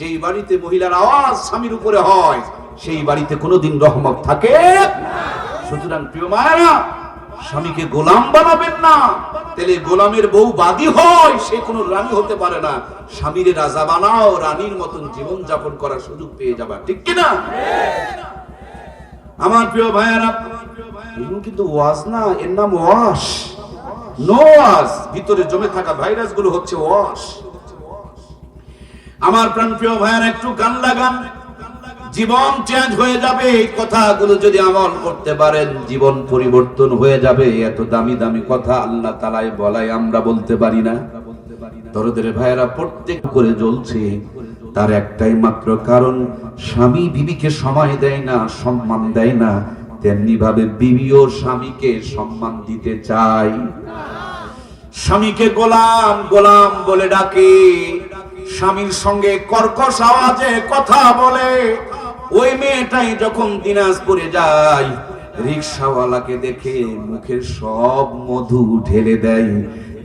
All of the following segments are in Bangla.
যেই বাড়িতে মহিলার আওয়াজ স্বামীর উপরে হয়, সেই বাড়িতে কোনোদিন রহমত থাকে সুতরাং প্রিয় মায়েরা, স্বামীকে গোলাম বানাবেন না। তাহলে গোলামের বউ বাদী হয়, সে কোনো রানী হতে পারে না। স্বামীর রাজা বানাও, রানীর মতন জীবন যাপন করার সুযোগ পেয়ে যাবা, ঠিক কিনা আমার প্রিয় ভাইয়ারা এগুলো কিন্তু ওয়াজ না, এর নাম ওয়াশ। নো ওয়াজ, ভিতরে জমে থাকা ভাইরাসগুলো হচ্ছে ওয়াশ। আমার প্রাণ প্রিয় ভাইয়ারা একটু গান লাগান। জীবন চেঞ্জ হয়ে যাবে, এই কথাগুলো যদি আমল করতে পারেন, জীবন পরিবর্তন হয়ে যাবে। এত দামি দামি কথা আল্লাহ তালাই বলাই আমরা বলতে পারি না। দরদের ভাইয়েরা প্রত্যেক করে জ্বলছে। তার একটাই মাত্র কারণ, স্বামী বিবিকে সময় দেয় না, সম্মান দেয় না। তেমনি ভাবে বিবিও স্বামীকে সম্মান দিতে চায়। স্বামীকে গোলাম গোলাম বলে ডাকে। স্বামীর সঙ্গে কর্কশ আওয়াজে কথা বলে। ওই মেয়েটাই যখন দিনাজপুরে যায়, রিক্সাওয়ালাকে দেখে মুখের সব মধু ঢেলে দেয়।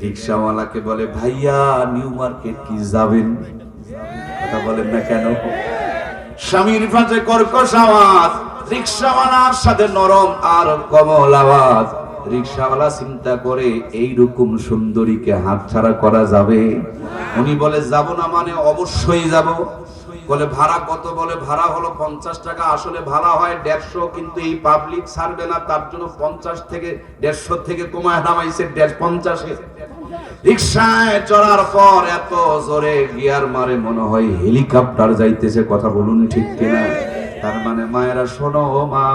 রিক্সাওয়ালাকে বলে, ভাইয়া, নিউ মার্কেট কি যাবেন? কথা বলেন না কেন? স্বামীর পাশে কর্কশ আওয়াজ, রিক্সাওয়ালার সাথে নরম আর কমল আওয়াজ। রিক্সাওয়ালা চিন্তা করে এই রকম সুন্দরীকে হাতছাড়া করা যাবে? উনি বলে, যাব না মানে অবশ্যই যাব। বলে, ভাড়া কত? বলে, ভাড়া হলো পঞ্চাশ টাকা। আসলে ভাড়া হয় দেড়শো, কিন্তু এই পাবলিক ছাড়বে না। তার জন্য পঞ্চাশ থেকে দেড়শো থেকে কমায় নামাইছে দেড় পঞ্চাশে। রিক্সায় চড়ার পর এত জোরে গিয়ার মারে, মনে হয় হেলিকপ্টার যাইতেছে। কথা বলুন ঠিক কিনা? তার মানে মায়েরা, শোনো মা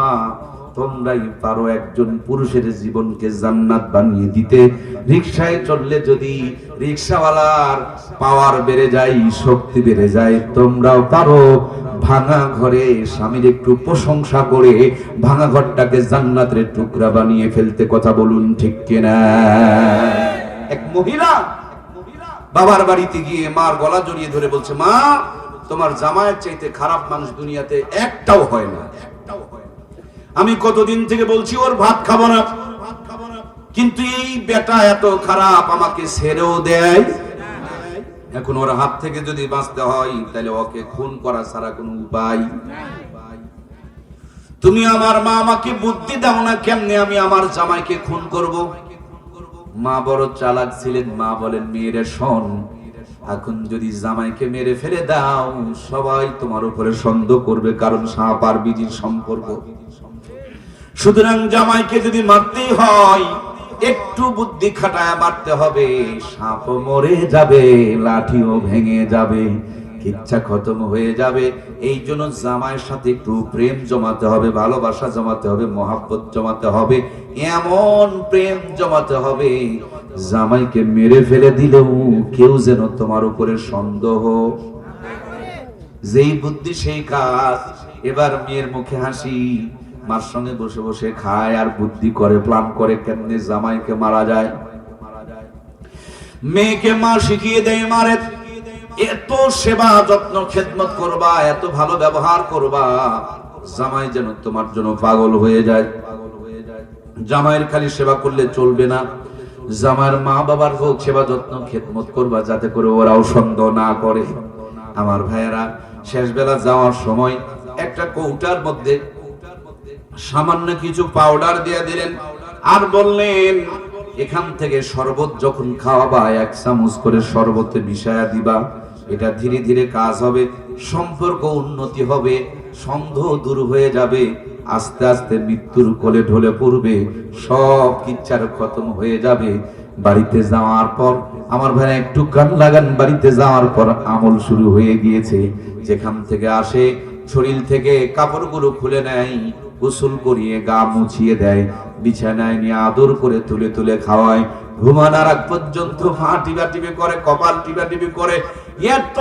তোমরাই পারো একজন পুরুষের জীবনকে জান্নাত বানিয়ে দিতে রিক্সায় চললে যদি রিক্সাওয়ালার পাওয়ার বেড়ে যায়, শক্তি বেড়ে যায়, তোমরাও পারো ভাঙা ঘরে স্বামীর একটু প্রশংসা করে, ভাঙা ঘরটাকে জান্নাতের টুকরা বানিয়ে ফেলতে কথা বলুন ঠিক কিনা এক মহিলা বাবার বাড়িতে গিয়ে মার গলা জড়িয়ে ধরে বলছে, মা, তোমার জামায়ের চাইতে খারাপ মানুষ দুনিয়াতে একটাও হয় না একটাও হয় না। আমি কতদিন থেকে বলছি, ওর ভাত খাব না। কিন্তু এই বেটা এত খারাপ, আমাকে ছেড়েও দেয়। এখন ওর হাত থেকে যদি বাঁচতে হয়, তাহলে ওকে খুন করা ছাড়া কোনো উপায় তুমি আমার মা, আমাকে বুদ্ধি দাও না কেমনে আমি আমার জামাইকে খুন করব? মা বড় চালাক ছিলেন, মা বলেন, মেয়েরে শোন, এখন যদি জামাইকে মেরে ফেলে দাও, সবাই তোমার উপরে সন্দেহ করবে, কারণ সাপ আর বিজির সম্পর্ক। সুতরাং জামাইকে যদি মারতেই হয়, একটু বুদ্ধি খাটায় মারতে হবে। সাপ মরে যাবে, লাঠিও ভেঙে যাবে ইচ্ছা খতম হয়ে যাবে। এই জন্য জামাইয়ের সাথে একটু প্রেম জমাতে হবে, ভালোবাসা জমাতে হবে, মহাব্বত জমাতে হবে, এমন প্রেম জমাতে হবে, জামাইকে মেরে ফেলে দিলেও কেউ যেন তোমার উপরে সন্দেহ। যেই বুদ্ধি, সেই কাজ। এবার মেয়ের মুখে হাসি। মার সঙ্গে বসে বসে খায়, আর বুদ্ধি করে, প্ল্যান করে কেমনে জামাইকে মারা যায়। মেয়েকে মা শিখিয়ে দেয়, মারে, এত সেবা, যত্ন, খেদমত করবা, এত ভালো ব্যবহার করবা, জামাই যেন তোমার জন্য পাগল হয়ে যায়। জামাইয়ের খালি সেবা করলে চলবে না। জামাইয়ের মা বাবার হোক, সেবা, যত্ন, খেদমত করবা, যাতে করে ওরাও সন্দেহ না করে। আমার ভাইয়েরা শেষ বেলা যাওয়ার সময় একটা কৌটার মধ্যে সামান্য কিছু পাউডার দিয়ে দিলেন আর বললেন, এখান থেকে শরবত যখন খাওয়াবা, এক চামচ করে শরবতে মিশায়া দিবা। এটা ধীরে ধীরে কাজ হবে, সম্পর্ক উন্নতি হবে, সন্দেহ দূর হয়ে যাবে, আস্তে আস্তে মৃত্যুর কোলে ঢলে পড়বে, সব কিচ্ছার খতম হয়ে যাবে। বাড়িতে যাওয়ার পর আমার ভাই একটু গান লাগান, বাড়িতে যাওয়ার পর আমল শুরু হয়ে গিয়েছে। যেখান থেকে আসে, শরীর থেকে কাপড়গুলো খুলে নেয় গোসল করিয়ে গা মুছিয়ে দেয়, বিছানায় নিয়ে আদর করে তুলে তুলে খাওয়ায়। ঘুমানোর আগ পর্যন্ত ফা টিবা টিপি করে, কপাল টিবা টিপি করে, এত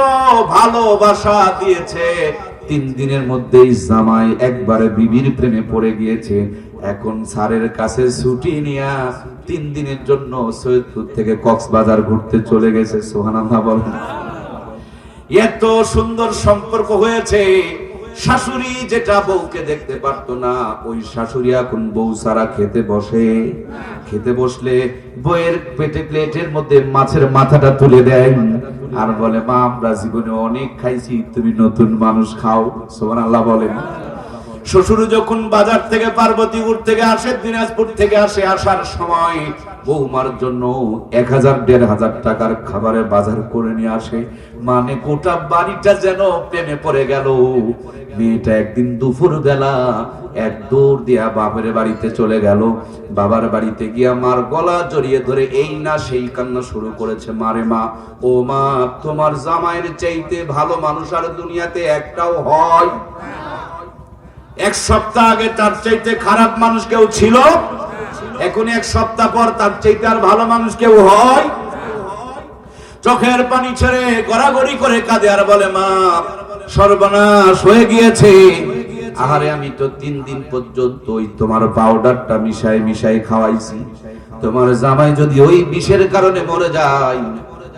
ভালোবাসা দিয়েছে। তিন দিনের মধ্যেই জামাই একবারে বিবির প্রেমে পড়ে গিয়েছে। এখন স্যারের কাছে ছুটি নিয়া তিন দিনের জন্য সৈয়দপুর থেকে কক্সবাজার ঘুরতে চলে গেছে সোহানাল্লাহ বলেন। এত সুন্দর সম্পর্ক হয়েছে। শাশুড়ি যেটা বউকে দেখতে পারত না, ওই শাশুড়ি এখন বউ সারা খেতে বসে। খেতে বসলে বইয়ের পেটে প্লেটের মধ্যে মাছের মাথাটা তুলে দেয় আর বলে, মা, আমরা জীবনে অনেক খাইছি, তুমি নতুন মানুষ খাও। সোমান আল্লাহ বলেন। শ্বশুর যখন বাজার থেকে পার্বতীপুর থেকে আসে, দিনাজপুর থেকে আসে, আসার সময় বৌমার জন্য এক হাজার, দেড় হাজার টাকার খাবারের বাজার করে নিয়ে আসে। মানে গোটা বাড়িটা যেন প্রেমে পড়ে গেল। মেয়েটা একদিন দুপুর বেলা এক দৌড় দিয়া বাপের বাড়িতে চলে গেল। বাবার বাড়িতে গিয়া মার গলা জড়িয়ে ধরে এই না সেই কান্না শুরু করেছে। মারে মা, ও মা, তোমার জামাইয়ের চাইতে ভালো মানুষ আর দুনিয়াতে একটাও হয়। এক সপ্তাহ আগে তার চাইতে খারাপ মানুষ কেউ ছিল? এখন এক সপ্তাহ পর তার চাইতে আর ভালো মানুষ কেউ হয়? চোখের পানি ছেড়ে গড়াগড়ি করে কাঁদে আর বলে, মা, সর্বনাশ হয়ে গিয়েছে। আহারে, আমি তো তিন দিন পর্যন্ত ওই তোমার পাউডারটা মিশাই মিশাই খাওয়াইছি। তোমার জামাই যদি ওই বিষের কারণে মরে যায়,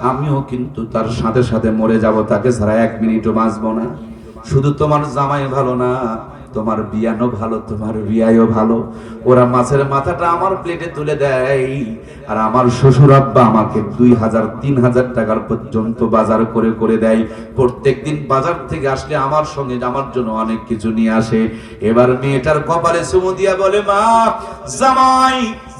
আমিও কিন্তু তার সাথে সাথে মরে যাব। তাকে ছাড়া এক মিনিটও বাঁচবো না। শুধু তোমার জামাই ভালো না তোমার বিয়ানো ভালো, তোমার বিয়াইও ভালো। ওরা মাছের মাথাটা আমার প্লেটে তুলে দেয়। আর আমার শ্বশুর আব্বা আমাকে দুই হাজার, তিন হাজার টাকার পর্যন্ত বাজার করে করে দেয়। প্রত্যেক দিন বাজার থেকে আসলে আমার সঙ্গে আমার জন্য অনেক কিছু নিয়ে আসে। এবার মেয়েটার কপালে সুমু দিয়া বলে, মা, জামাই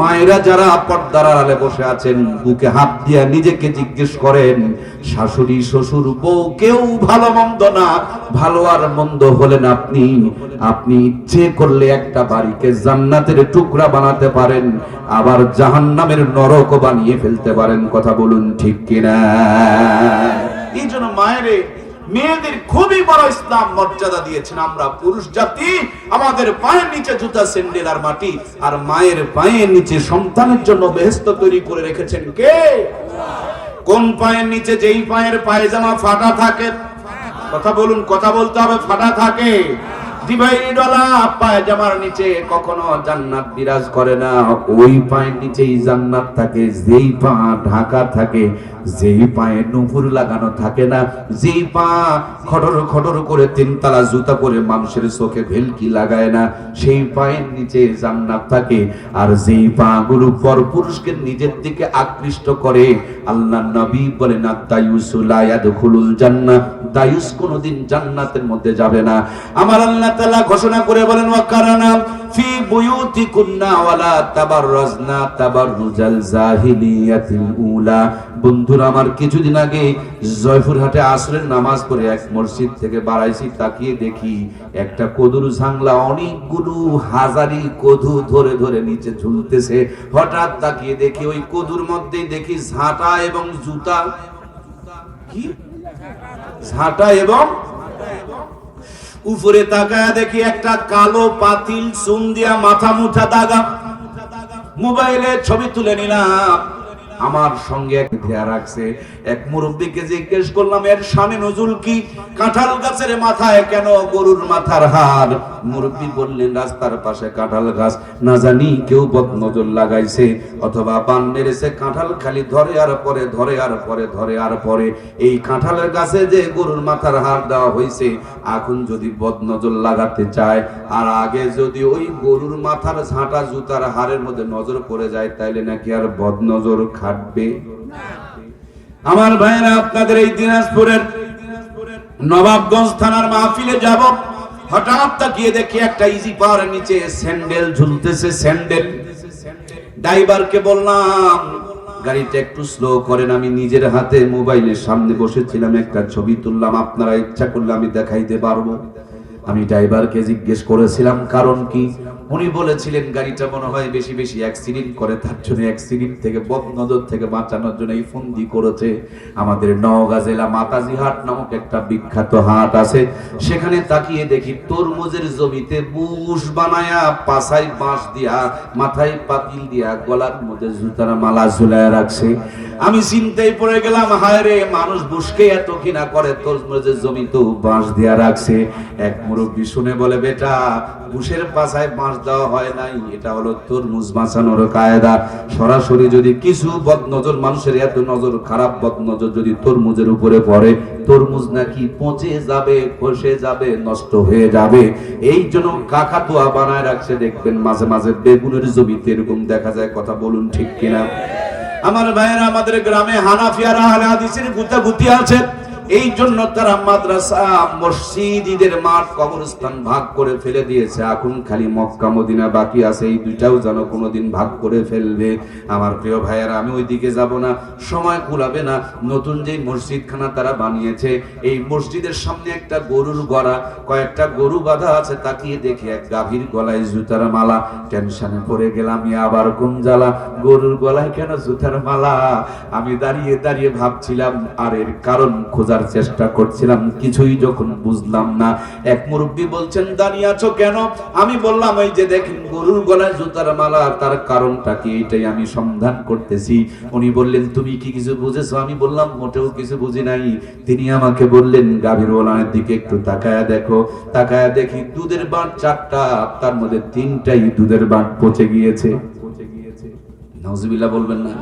মায়েরা যারা পর্দার আড়ালে বসে আছেন, বুকে হাত দিয়া নিজেকে জিজ্ঞেস করেন, শাশুড়ি, শ্বশুর, বউ, কেউ ভালো মন্দ না? ভালো আর মন্দ হলেন আপনি। আপনি ইচ্ছে করলে একটা বাড়িকে জান্নাতের টুকরা বানাতে পারেন, আবার জাহান্নামের নরক বানিয়ে ফেলতে পারেন। কথা বলুন ঠিক কিনা? এই জন্য মায়ের মেয়েদের খুবই বড় ইসলাম মর্যাদা দিয়েছেন আমরা, পুরুষ জাতি, আমাদের পায়ের নিচে জুতা, স্যান্ডেল আর মাটি, আর মায়ের পায়ের নিচে সন্তানের জন্য বেহেস্ত তৈরি করে রেখেছেন কে? কোন পায়ের নিচে যেই পায়ের পায়জামা ফাটা থাকে? কথা বলুন, কথা বলতে হবে, ফাটা থাকে। জান্নাত না। জান্নাত থাকে না। তিনতলা জুতা মানুষের চোখে ভেলকি লাগায় না। সেই পায়ের নিচে জান্নাত থাকে, আর যেই পা গুলো পর পুরুষকে নিজের দিকে আকৃষ্ট করে, আল্লাহ নবী বলেন ইয়াদখুলুল জান্নাহ। দায়ুস কোনোদিন জান্নাতের মধ্যে যাবে না। আমার আল্লাহ তাআলা ঘোষণা করে বলেন ওয়াকারানা ফি বুয়ুতিকুন্না ওয়ালা তাবাররাজনা তাবাররুজাল জাহিলিয়াতিল উলা। বন্ধুরা, আমার কিছুদিন আগে জয়পুরহাটে আসরের নামাজ পড়ে এক মসজিদ থেকে বাড়াইছি তাকিয়ে দেখি একটা কদুর ঝাংলা অনেকগুলো হাজারি কদু ধরে ধরে নিচে ঝুলতেছে। হঠাৎ তাকিয়ে দেখি ওই কদুর মধ্যেই দেখি ঝাঁটা এবং জুতা। কি? ঝাঁটা এবং উপরে তাকায় দেখি একটা কালো পাতিল চুন দিয়া মাথা মুঠা দাগা। মোবাইলে ছবি তুলে নিলাম। আমার সঙ্গে এক ধিয়া রাখছে। এক মুরব্বীকে জিজ্ঞেস করলাম, এর শানে নজুল কি? কাঁঠাল গাছের মাথায় কেন গরুর মাথার হার মুরব্বী বললেন, রাস্তার পাশে কাঁঠাল গাছ। না জানি কেউ বদ নজর লাগাইছে, অথবা পান মেরেছে। কাঁঠাল খালি ধরে আর পরে, ধরে আর পরে, ধরে আর পরে। এই কাঁঠালের গাছে যে গরুর মাথার হার দেওয়া হয়েছে এখন যদি বদ নজর লাগাতে চায়, আর আগে যদি ওই গরুর মাথার ঝাঁটা জুতার হারের মধ্যে নজর পড়ে যায়, তাইলে নাকি আর বদ নজর খাটবে আমার ভাইরা আপনাদের এই দিনাজপুরের নবাবগঞ্জ থানার মাহফিলে যাব। হঠাৎ তাকিয়ে দেখি একটা ইজি পাওয়ার নিচে স্যান্ডেল ঝুলতেছে, স্যান্ডেল। ড্রাইভারকে বললাম, গাড়িটা একটু স্লো করেন, আমি নিজের হাতে মোবাইলের সামনে বসেছিলাম, একটা ছবি তুললাম, আপনারা ইচ্ছা করলে আমি দেখাইতে পারব। আমি ড্রাইভারকে জিজ্ঞেস করেছিলাম, কারণ কি? উনি বলেছিলেন, গাড়িটা মনে হয় বেশি বেশি অ্যাক্সিডেন্ট করে, তার জন্য অ্যাক্সিডেন্ট থেকে বদনজর থেকে বাঁচানোর জন্য এই ফন্দি করেছে। আমাদের নওগাঁ জেলা মাতাজি হাট নামক একটা বিখ্যাত হাট আছে। সেখানে তাকিয়ে দেখি তরমুজের জমিতে বুশ বানায়া পাছায় বাঁশ দিয়া, মাথায় পাতিল দিয়া, গলার মধ্যে জুতার মালা ঝুলায় রাখছে। আমি চিন্তায় পড়ে গেলাম, হায় রে, মানুষ বুসকে এত কিনা করে তরমুজের জমি তো বাঁশ দেয়া রাখছে। এক মুরব্বী শুনে বলে, বেটা, বুসের পাশায় বাঁশ দেওয়া হয় নাই, এটা হলো তরমুজ বাঁচানোর কায়দা। সরাসরি যদি কিছু বদনজর, মানুষের এত নজর, খারাপ বদনজর যদি তরমুজের উপরে পড়ে, তরমুজ নাকি পচে যাবে, খসে যাবে, নষ্ট হয়ে যাবে। এই জন্য কাকাতুয়া বানায় রাখছে, দেখবেন মাঝে মাঝে বেগুনের জমিতে এরকম দেখা যায়, কথা বলুন ঠিক কিনা? আমার ভাইয়েরা আমাদের গ্রামে হানাফিয়ারা আহলে হাদিসের গুতাগুতি আছে। এই জন্য তারা মাদ্রাসা, মসজিদ, ঈদের মাঠ, কবরস্থান ভাগ করে ফেলে দিয়েছে। এখন খালি মক্কা, মদিনা বাকি আছে। এই দুইটাও যেন কোনোদিন ভাগ করে ফেলবে। আমার প্রিয় ভাইয়েরা, আমি ওইদিকে যাব না। সময় কুলাবে না। নতুন যে মসজিদখানা তারা বানিয়েছে, এই মসজিদের সামনে একটা গরুর গড়া। কয়েকটা গরু বাঁধা আছে, তাকিয়ে দেখে এক গাভীর গলায় জুতার মালা। টেনশনে পড়ে গেলাম আবার কোন জ্বালা? গরুর গলায় কেন জুতার মালা? আমি দাঁড়িয়ে দাঁড়িয়ে ভাবছিলাম, আর এর কারণ খোঁজার চেষ্টা করছিলাম, কিছুই যখন বুঝলাম না। এক মুরব্বী বলছেন, দাঁড়িয়ে আছো কেন? আমি বললাম এই যে দেখেন, গরুর গলায় জুতার মালা তার কারণটা কি? এটাই আমি সন্ধান করতেছি। উনি বললেন, তুমি কি কিছু বুঝেছ? আমি বললাম, মোটেও কিছু বুঝি নাই। তিনি আমাকে বললেন, গাভীর ওলানের দিকে একটু তাকায়া দেখো। তাকায়া দেখি দুধের বাঁট চারটা, তার মধ্যে তিনটাই দুধের বাঁট পচে গিয়েছে পচে গিয়েছে। নাউজুবিল্লাহ বলবেন না।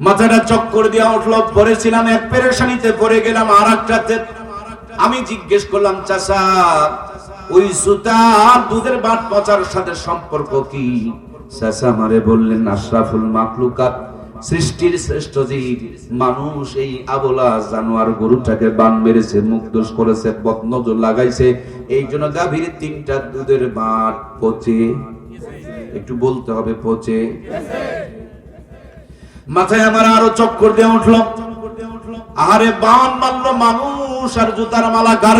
মাথাটা চক্কর দিয়া উঠল পড়েছিলাম এক পেরেশানিতে পড়ে গেলাম আর একটাতে আমি জিজ্ঞেস করলাম, চাচা, ওই আর দুধের বাট পচার সাথে সম্পর্ক কি? চাচা আমারে বললেন, আশরাফুল মাকলুকাত সৃষ্টির শ্রেষ্ঠ জীব। মানুষ এই আবলা জানোয়ার গরুটাকে বান মেরেছে, মুখ দোষ করেছে বদনজর লাগাইছে। এই জন্য গাভীর তিনটা দুধের বাট পচে। একটু বলতে হবে, পচে? মাথায় আমার আরও চক্কর দিয়ে উঠল। আরে বান মারলো মানুষ আর জুতার মালা গার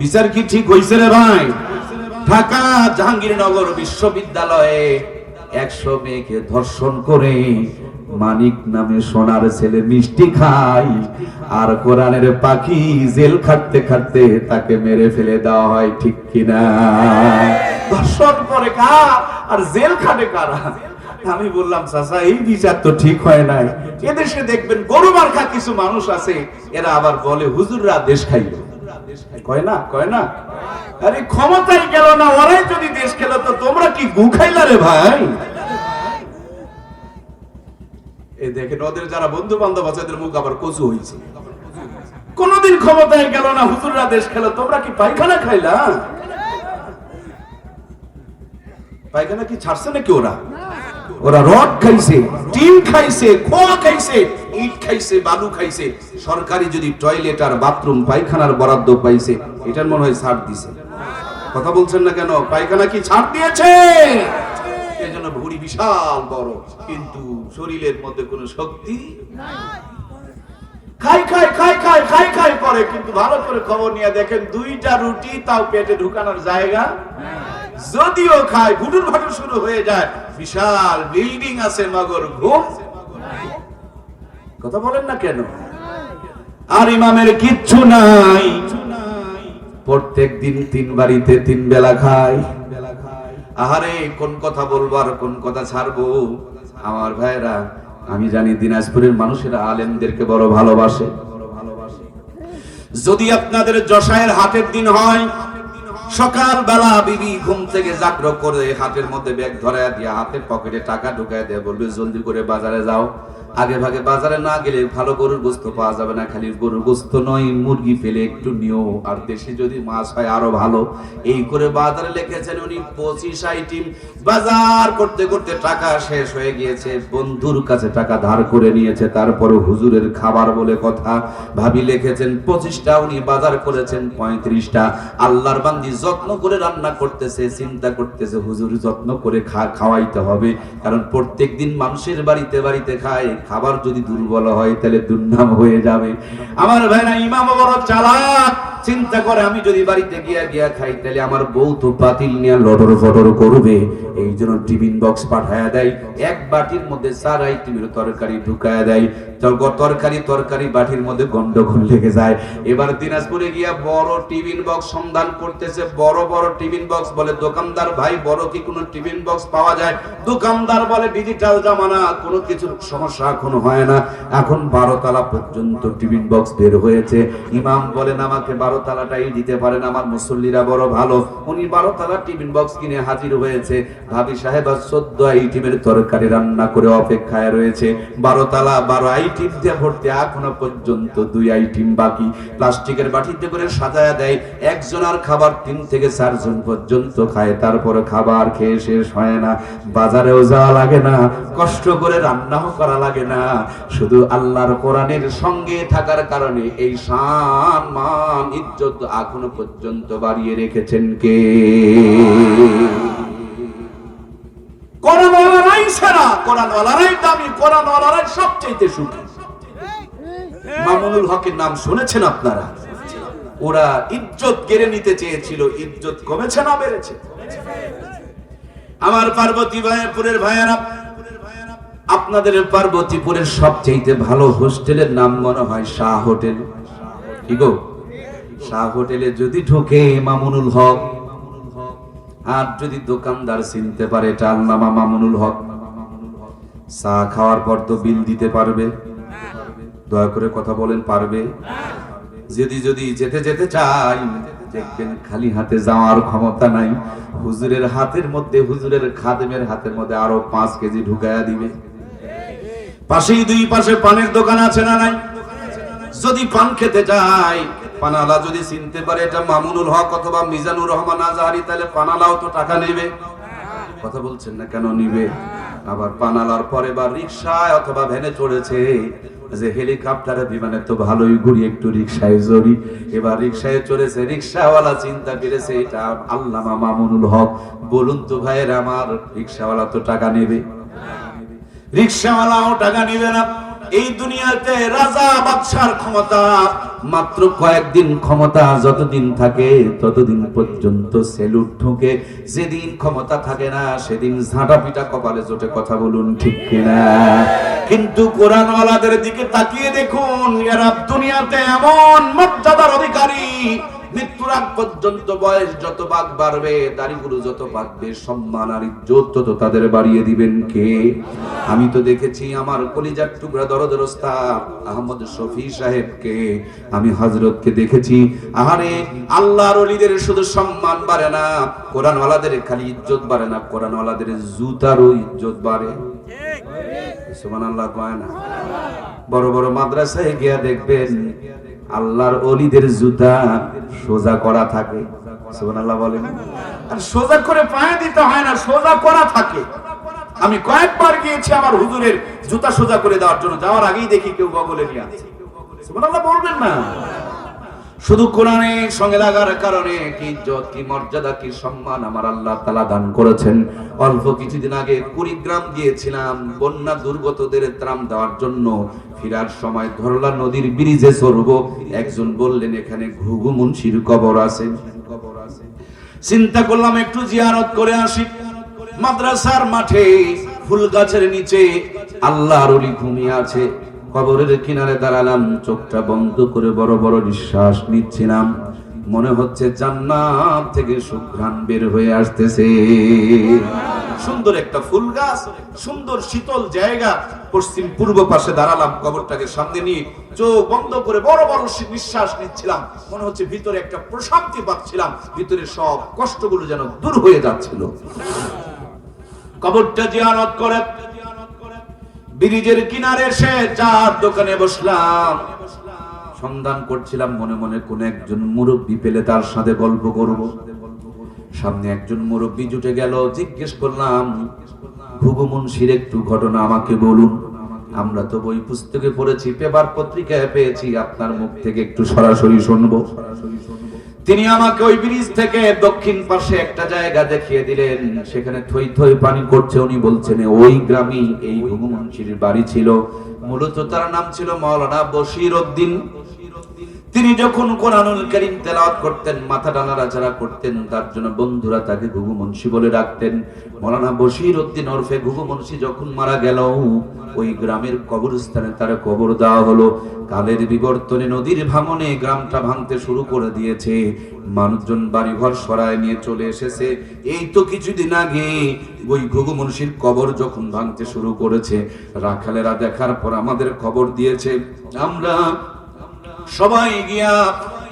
বিচার কি ঠিক হয়েছে রে ভাই? ঢাকা জাহাঙ্গীরনগর বিশ্ববিদ্যালয়ে একশো মেয়েকে ধর্ষণ করে মানিক নামে সোনার ছেলে মিষ্টি খাই আর কোরআনের পাখি জেল খাটতে খাটতে তাকে মেরে ফেলে দেওয়া হয়, ঠিক কিনা? ধর্ষণ করে কার? আর জেল খাটে কারা? আমি বললাম, চাচা, এই বিচার তো ঠিক হয় নাই। এদেশে দেখবেন গরু মার্কা কিছু মানুষ আছে, এরা আবার বলে, হুজুররা দেশ হয়েছে কোনদিন ক্ষমতায় গেল না, হুজুররা দেশ খেলো, তোমরা কি পায়খানা খাইলা? পায়খানা কি ছাড়ছে নাকি ওরা? ওরা রড খাইছে, টিন খাইছে, খোয়া খাইছে, ইট খাইছে, বালু খাইছে। সরকারি যদি টয়লেট আর বাথরুম, পায়খানার বরাদ্দ পাইছে, এটার মনে হয় ছাড় দিছে। কথা বলছেন না কেন? পায়খানা কি ছাড় দিয়েছে? এই জন্য ভুড়ি বিশাল বড়, কিন্তু শরীরের মধ্যে কোনো শক্তি খাই খাই খাই খাই খাই খাই করে কিন্তু ভালো করে খবর নিয়ে দেখেন, দুইটা রুটি তাও পেটে ঢুকানোর জায়গা যদিও খায়, ঘুটুর ভাটুর শুরু হয়ে যায়। বিশাল বিল্ডিং আছে মগর, ঘুম। কথা বলেন না কেন? আর ইমামের কিচ্ছু নাই। প্রত্যেক দিন তিন বাড়িতে তিন বেলা খায়। আহারে, কোন কথা বলব আর কোন কথা ছাড়বো? আমার ভাইরা আমি জানি দিনাজপুরের মানুষেরা আলেমদেরকে বড় ভালোবাসে। যদি আপনাদের যশায়ের হাতের দিন হয় সকাল বেলা বিবি ঘুম থেকে জাগ্রত করে হাতের মধ্যে ব্যাগ ধরায় দিয়ে হাতের পকেটে টাকা ঢুকায় দেয় বলবে, জলদি করে বাজারে যাও। আগে ভাগে বাজারে না গেলে ভালো গরুর গোস্ত পাওয়া যাবে না, খালি গরুর গোস্ত নয়, মুরগি ফেলে একটু নিও। আর দেশে যদি মাছ হয় আরও ভালো। এই করে বাজারে লিখেছেন উনি পঁচিশ আইটিম। বাজার করতে করতে টাকা শেষ হয়ে গিয়েছে। বন্ধুর কাছে টাকা ধার করে নিয়েছে তারপরে হুজুরের খাবার বলে কথা। ভাবি লিখেছেন, পঁচিশটা উনি বাজার করেছেন, পঁয়ত্রিশটা। আল্লাহর বান্দি যত্ন করে রান্না করতেছে, চিন্তা করতেছে, হুজুর যত্ন করে খাওয়াইতে হবে। কারণ প্রত্যেক দিন মানুষের বাড়িতে বাড়িতে খায়, খাবার যদি দুর্বল হয় তাহলে দুর্নাম হয়ে যাবে। আমার ভাইরা, ইমাম বড় চালাক। চিন্তা করে আমি যদি বাড়িতে গিয়া গিয়া খাই, তাহলে আমার বউ তো পাতিল নিয়ে লটর ফটর করবে। এই জন্য টিফিন বক্স পাঠায়া দেয়, এক বাটির মধ্যে সারাই আইটেমের তরকারি ঢুকায়া দেয়। তরকারি তরকারি বাটির মধ্যে গন্ডগোল লেগে যায়। এবার দিনাজপুরে গিয়া বড় টিফিন বক্স সন্ধান করতেছে বড় বড় টিফিন বক্স বলে, দোকানদার ভাই, বড় কি কোনো টিফিন বক্স পাওয়া যায়? দোকানদার বলে ডিজিটাল জামানা, কোনো কিছুর সমস্যা এখন হয় না। এখন বারো তালা পর্যন্ত টিফিন বক্স বের হয়েছে। ইমাম বলেন, আমাকে বারো তালাটাই দিতে পারেন, আমার মুসল্লিরা বড় ভালো। উনি বারো তালা টিফিন বক্স কিনে হাজির হয়েছে। ভাবি সাহেব, আর চোদ্দ আইটেমের তরকারি রান্না করে অপেক্ষায় রয়েছে। বারো তালা, বারো আইটেম দিয়ে ভর্তি, এখনও পর্যন্ত দুই আইটেম বাকি। প্লাস্টিকের বাটিতে করে সাজায় দেয়। একজন আর খাবার তিন থেকে চারজন পর্যন্ত খায় তারপরে খাবার খেয়ে শেষ হয় না। বাজারেও যাওয়া লাগে না কষ্ট করে রান্নাও করা লাগে না। শুধু আল্লাহর কোরআনের সঙ্গে থাকার কারণে এই শান মান ইজ্জত এখনও পর্যন্ত বাড়িয়ে রেখেছেন কে? কোরআনওয়ালারাই সেরা কোরআনওয়ালারাই দামি কোরআনওয়ালারাই সবচেয়ে সুখী। মামুনুল হকের নাম শুনেছেন আপনারা? ওরা ইজ্জত কেড়ে নিতে চেয়েছিল, ইজ্জত কমেছে না বেড়েছে? আমার পার্বতী ভাইপুরের ভাইয়ারা, আপনাদের পার্বতীপুরের সবচেয়ে ভালো হোস্টেলের নাম মনে হয় শাহ হোটেল। কি গো? শাহ হোটেলে যদি ঢোকে মামুনুল হক, আর যদি দোকানদার চিনতে পারে এটার নামা মামুনুল হক, চা খাওয়ার পর তো বিল দিতে পারবে। দয়া করে কথা বলেন, পারবে? যদি যদি যেতে যেতে চাই। দেখবেন খালি হাতে যাওয়ার ক্ষমতা নাই। হুজুরের হাতের মধ্যে, হুজুরের খাদেমের হাতের মধ্যে আরও পাঁচ কেজি ঢুকায়া দিবে। পাশেই দুই পাশে পানের দোকান আছে না নাই? যদি পান খেতে চাই পানালা যদি চিনতে পারে, এটা মামুনুল হক অথবা মিজানুর রহমান আজহারি, তাহলে পানালাও তো টাকা নেবে। কথা বলছেন না কেন নিবে? আবার পানালার পরে বা রিক্সায় অথবা ভ্যানে চড়েছে যে হেলিকপ্টারে বিমানে তো ভালোই ঘুরি, একটু রিক্সায় জড়ি এবার রিক্সায় চলেছে রিক্সাওয়ালা চিন্তা করেছে, এটা আল্লামা মামুনুল হক। বলুন তো ভাইয়ের, আমার রিক্সাওয়ালা তো টাকা নেবে? রিক্সাওয়ালাও টাকা নিবে না। এই দুনিয়াতে রাজা বাদশার ক্ষমতা মাত্র কয়েকদিন ক্ষমতা যতদিন থাকে ততদিন পর্যন্ত সেলুট ঢুকে। যেদিন ক্ষমতা থাকে না, সেদিন ঝাঁটা পিটা কপালে জোটে কথা বলুন, ঠিক কিনা? কিন্তু কোরআনওয়ালাদের দিকে তাকিয়ে দেখুন, এরা দুনিয়াতে এমন মর্যাদার অধিকারী মৃত্যুর আগ পর্যন্ত বয়স যত বাঘ বাড়বে, দাড়িগুলো যত বাড়বে, সম্মান আর ইজ্জত তত তাদের বাড়িয়ে দিবেন কে? আমি তো দেখেছি আমার কলিজার টুকরা দরদরস্তা আহমদ শফি সাহেবকে। আমি হজরতকে দেখেছি, আহারে আল্লাহর অলিদের শুধু সম্মান বাড়ে না কোরআন ওয়ালাদের খালি ইজ্জত বাড়ে না কোরআন ওয়ালাদের জুতারও ইজ্জত বাড়ে। সুবহানাল্লাহ কয় না? বড় বড় মাদ্রাসায় গিয়া দেখবেন আল্লাহর অলিদের জুতা সোজা করা থাকে। সুবহানাল্লাহ বলেন। আর সোজা করে পায়ে দিতে হয় না, সোজা করা থাকে। আমি কয়েকবার গিয়েছি আমার হুজুরের জুতা সোজা করে দেওয়ার জন্য। যাওয়ার আগেই দেখি কেউ গগলে নিয়ে আছে। সুবহানাল্লাহ বলবেন না। শুধু কোরআনের সঙ্গে লাগার কারণে কি ইজ্জত, কি মর্যাদা, কি সম্মান আমার আল্লাহ তালা দান করেছেন। অল্প কিছুদিন আগে কুড়িগ্রাম গিয়েছিলাম, বন্যা দুর্গতদের ত্রাণ দেওয়ার জন্য। ফিরার সময় ধরলা নদীর ব্রিজে চড়ব। একজন বললেন, এখানে ঘুঘু মুন্সির কবর আছে। চিন্তা করলাম, একটু জিয়ারত করে আসি। মাদ্রাসার মাঠে ফুল গাছের নিচে আল্লাহর ঘুমিয়ে আছে। কবরের কিনারে দাঁড়ালাম, চোখটা বন্ধ করে বড় বড় নিঃশ্বাস নিচ্ছিলাম। মনে হচ্ছে জান্নাত থেকে সুঘ্রাণ বের হয়ে আসতেছে। সুন্দর একটা ফুল গাছ, সুন্দর শীতল জায়গা। পশ্চিম পূর্ব পাশে দাঁড়ালাম, কবরটাকে সামনে নিয়ে চোখ বন্ধ করে বড় বড় নিঃশ্বাস নিচ্ছিলাম। মনে হচ্ছে ভিতরে একটা প্রশান্তি পাচ্ছিলাম, ভিতরে সব কষ্টগুলো যেন দূর হয়ে যাচ্ছিল। কবরটা জিয়ারত করে। ব্রিজের কিনারে এসে চার দোকানে বসলাম। সন্ধান করছিলাম, মনে মনে কোন একজন মুরব্বী পেলে তার সাথে গল্প করব। সামনে একজন মুরব্বী জুটে গেল, জিজ্ঞেস করলাম ভুগু মুন্সির একটু ঘটনা আমাকে বলুন। আমরা তো বই পুস্তকে পড়েছি, পেপার পত্রিকায় পেয়েছি, আপনার মুখ থেকে একটু সরাসরি শুনব। তিনি আমাকে ওই ব্রিজ থেকে দক্ষিণ পাশে একটা জায়গা দেখিয়ে দিলেন। সেখানে থই থই পানি করছে। উনি বলছেন, ওই গ্রামে এই ভুগুমন্সির বাড়ি ছিল। মূলত তার নাম ছিল মৌলানা বশির উদ্দিন। তিনি যখন কোরআনুল করিম তেলাওয়াত করতেন, মাথা নাড়াচাড়া করতেন, তার জন্য বন্ধুরা তাকে ঘুঘু মুন্সি বলে ডাকতেন। মৌলানা বশির উদ্দিন ওরফে ঘুঘু মুন্সি যখন মারা গেল, ওই গ্রামের কবরস্থানে তার কবর দেওয়া হলো। কালের বিবর্তনে নদীর ভাঙনে গ্রামটা ভাঙতে শুরু করে দিয়েছে। মানুষজন বাড়িঘর সরায় নিয়ে চলে এসেছে। এই তো কিছুদিন আগে ওই ঘুঘু মুন্সির কবর যখন ভাঙতে শুরু করেছে, রাখালেরা দেখার পর আমাদের খবর দিয়েছে, আমরা সবাই গিয়া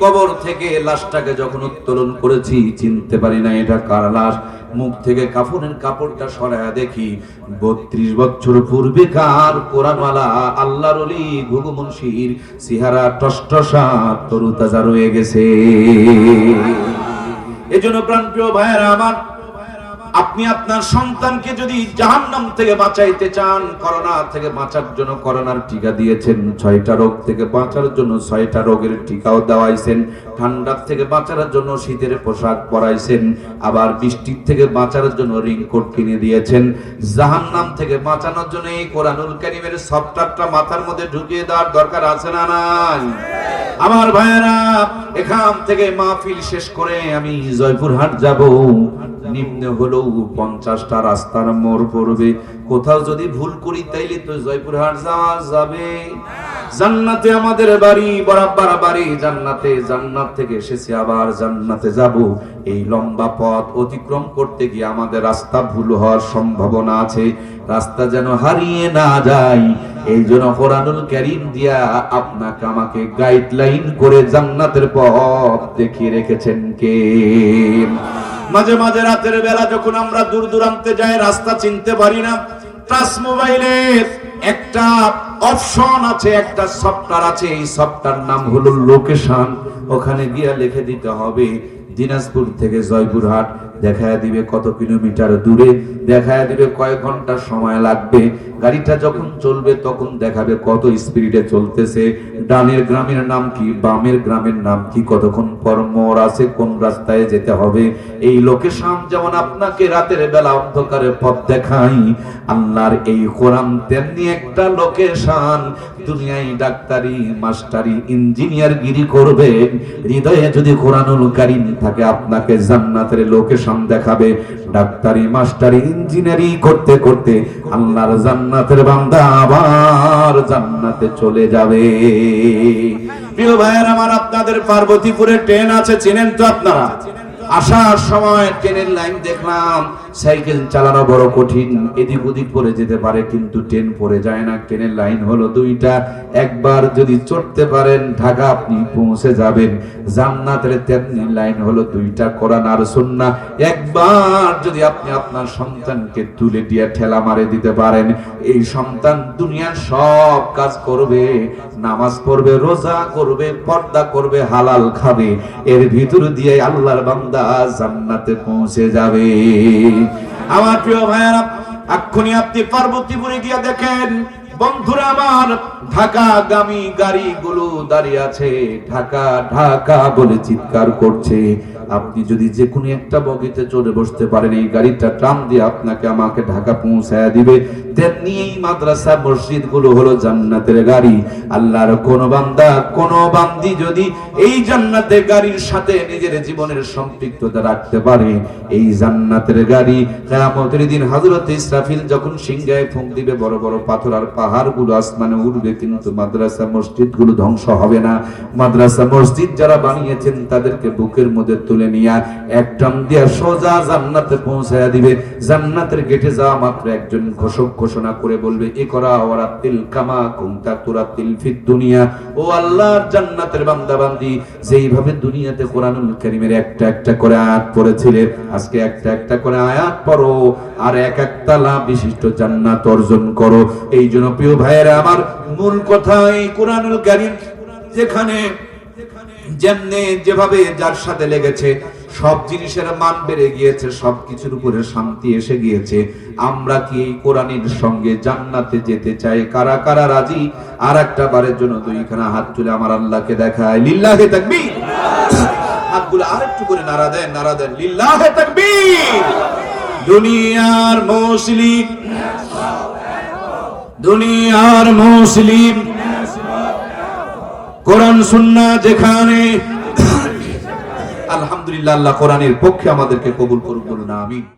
কবর থেকে লাশটাকে যখন উত্তোলন করেছি, চিনতে পারি না এটা কার লাশ। মুখ থেকে কাফনের কাপড়টা সরায়া দেখি, বত্রিশ বছর পূর্বে কার কোরআনওয়ালা, আল্লাহর অলি ঘুঘু মুন্সির সিহারা টসটসা তরু তাজা রয়ে গেছে। এজন্য প্রাণপ্রিয় ভাইয়েরা আমার আপনি আপনার সন্তানকে যদি জাহান্নাম থেকে বাঁচাইতে চান, করোনা থেকে বাঁচার জন্য করোনার টিকা দিয়েছেন, ছয়টা রোগ থেকে বাঁচার জন্য ছয়টা রোগের টিকাও দেওয়াইছেন, ঠান্ডার থেকে বাঁচার জন্য শীতের পোশাক পরাইছেন, আবার বৃষ্টির থেকে বাঁচার জন্য রিংকোট কিনে দিয়েছেন, জাহান্নাম থেকে বাঁচানোর জন্য এই কোরআনুল কারিমের সফটওয়্যারটা মাথার মধ্যে ঢুকিয়ে দেওয়ার দরকার আছে না নাই? আমার ভাইয়েরা, এখান থেকে মাহফিল শেষ করে আমি জয়পুরহাট যাব। নিম্ন হলেও পঞ্চাশটা রাস্তার মোড় পড়বে। কোথাও যদি ভুল করি, তাইলে তো যাওয়া যাবে। জান্নাতে আমাদের বাড়ি, বরাবর বাড়ি, জান্নাতে, জান্নাত থেকে এসেছি, আবার জান্নাতে যাব। এই লম্বা পথ অতিক্রম করতে গিয়ে আমাদের রাস্তা ভুল হওয়ার সম্ভাবনা আছে। রাস্তা যেন হারিয়ে না যায়, এই জন্য কোরআনুল দিয়া আপনাকে আমাকে গাইডলাইন করে জান্নাতের পথ দেখিয়ে রেখেছেন কে? মাঝে মাঝে রাতের বেলা যখন আমরা দূর দূরান্তে যাই, রাস্তা চিনতে পারি না। টাচ মোবাইলের একটা অপশন আছে, একটা সফটওয়্যার আছে। এই সফটওয়্যার নাম হলো লোকেশন ওখানে গিয়া লিখে দিতে হবে দিনাজপুর থেকে জয়পুরহাট দেখায় দিবে কত কিলোমিটার দূরে, দেখায় দিবে কয় ঘণ্টা সময় লাগবে। গাড়িটা যখন চলবে তখন দেখাবে কত স্পিডে চলতেছে। ডানের গ্রামের নাম কি, বামের গ্রামের নাম কি, কতক্ষণ পর মোড় আছে, কোন রাস্তায় যেতে হবে। এই লোকেশন যেমন আপনাকে রাতের বেলা অন্ধকারে পথ দেখাই আল্লাহর এই কোরআন তেমনি একটা লোকেশন। দুনিয়ায় ডাক্তারি, মাস্টারি, ইঞ্জিনিয়ার গিরি করবে। হৃদয়ে যদি কোরআনুল কারীম থাকে, আপনাকে জান্নাতের লোকেশন দেখাবে। ডাক্তারি, মাস্টারি, ইঞ্জিনিয়ারি করতে করতে আল্লাহর জান্নাতের বান্দা আবার জান্নাতে চলে যাবে। প্রিয় ভাইয়ের আমার, আপনাদের পার্বতীপুরে ট্রেন আছে, চিনেন তো আপনারা? আসার সময় ট্রেনের লাইন দেখলাম। সাইকেল চালানো বড় কঠিন। এদিক ওদিক পরে যেতে পারে, কিন্তু ট্রেন পরে যায় না। ট্রেনের লাইন হলো দুইটা। একবার যদি চড়তে পারেন, ঢাকা আপনি পৌঁছে যাবেন। জান্নাতের তেমনি লাইন হলো দুইটা, কোরআন আর সুন্না। একবার যদি আপনি আপনার সন্তানকে তুলে দিয়ে ঠেলা মারে দিতে পারেন, এই সন্তান দুনিয়ার সব কাজ করবে। নামাজ পড়বে, রোজা করবে, পর্দা করবে, হালাল খাবে। এর ভিতর দিয়ে আল্লাহর বান্দা জান্নাতে পৌঁছে যাবে। আমার প্রিয় ভাইয়ারা এক্ষুনি আপনি পার্বতীপুরে গিয়া দেখেন। বন্ধুরা আমার ঢাকা গামী গাড়িগুলো দাঁড়িয়ে আছে। ঢাকা ঢাকা বলে চিৎকার করছে। আপনি যদি যে কোনো একটা বগিতে বসতে পারেন, এই গাড়িটা ট্রাম দিয়ে আপনাকে আমাকে ঢাকা পৌঁছায় দিবে। তেমনি এই মাদ্রাসা মসজিদগুলো হলো জান্নাতের গাড়ি। আল্লাহর বান্দা বান্দি যদি এই জান্নাতের গাড়ির সাথে নিজের জীবনের সম্পৃক্ততা রাখতে পারে, এই জান্নাতের গাড়ি কিয়ামতের দিন হযরত ইসরাফিল যখন সিংহায় ফুঁক দিবে, বড় বড় পাথর আর পাহাড় গুলো আসমানে উঠবে কিন্তু মাদ্রাসা মসজিদগুলো ধ্বংস হবে না। মাদ্রাসা মসজিদ যারা বানিয়েছেন, তাদেরকে বুকের মধ্যে তুলে নিয়ে একদম দিয়া সোজা জান্নাতে পৌঁছায়া দিবে। জান্নাতের গেটে যাওয়া মাত্র একজন ঘোষক ঘোষণা করে বলবে, এ করা ওয়ারাতিল কামা কুনতা তুরাতিল ফিদ দুনিয়া। ও আল্লাহর জান্নাতের বান্দা বান্দি যেইভাবে দুনিয়াতে কোরআনুল কারীমের একটা একটা করে আয়াত পড়েছিলে আজকে একটা একটা করে আয়াত পড়ো, আর এক একতলা বিশিষ্ট জান্নাত অর্জন করো। এই জন্য প্রিয় ভাইয়েরা, আমার মূল কথা এই কোরআনুল কারীম, যেখানে যেমনে যেভাবে যার সাথে লেগেছে, সব জিনিসের মান বেড়ে গিয়েছে, সব কিছুর উপরে শান্তি এসে গিয়েছে। আমরা কি এই কোরআনের সঙ্গে জান্নাতে যেতে চাই? কারা কারা রাজি? আর একটা বারের জন্য দুইখানা হাত তুলে আমার আল্লাহকে দেখায়, লিল্লাহে তাকবীর। হাতগুলো আরেকটু করে নাড়া দেন নাড়া দেন, লিল্লাহে তাকবীর। দুনিয়ার মুসলিম দুনিয়ার মুসলিম। কোরআন সুন্না যেখানে আলহামদুলিল্লাহ আল্লাহ কোরআনের পক্ষে আমাদেরকে কবুল করুন বলুন আমি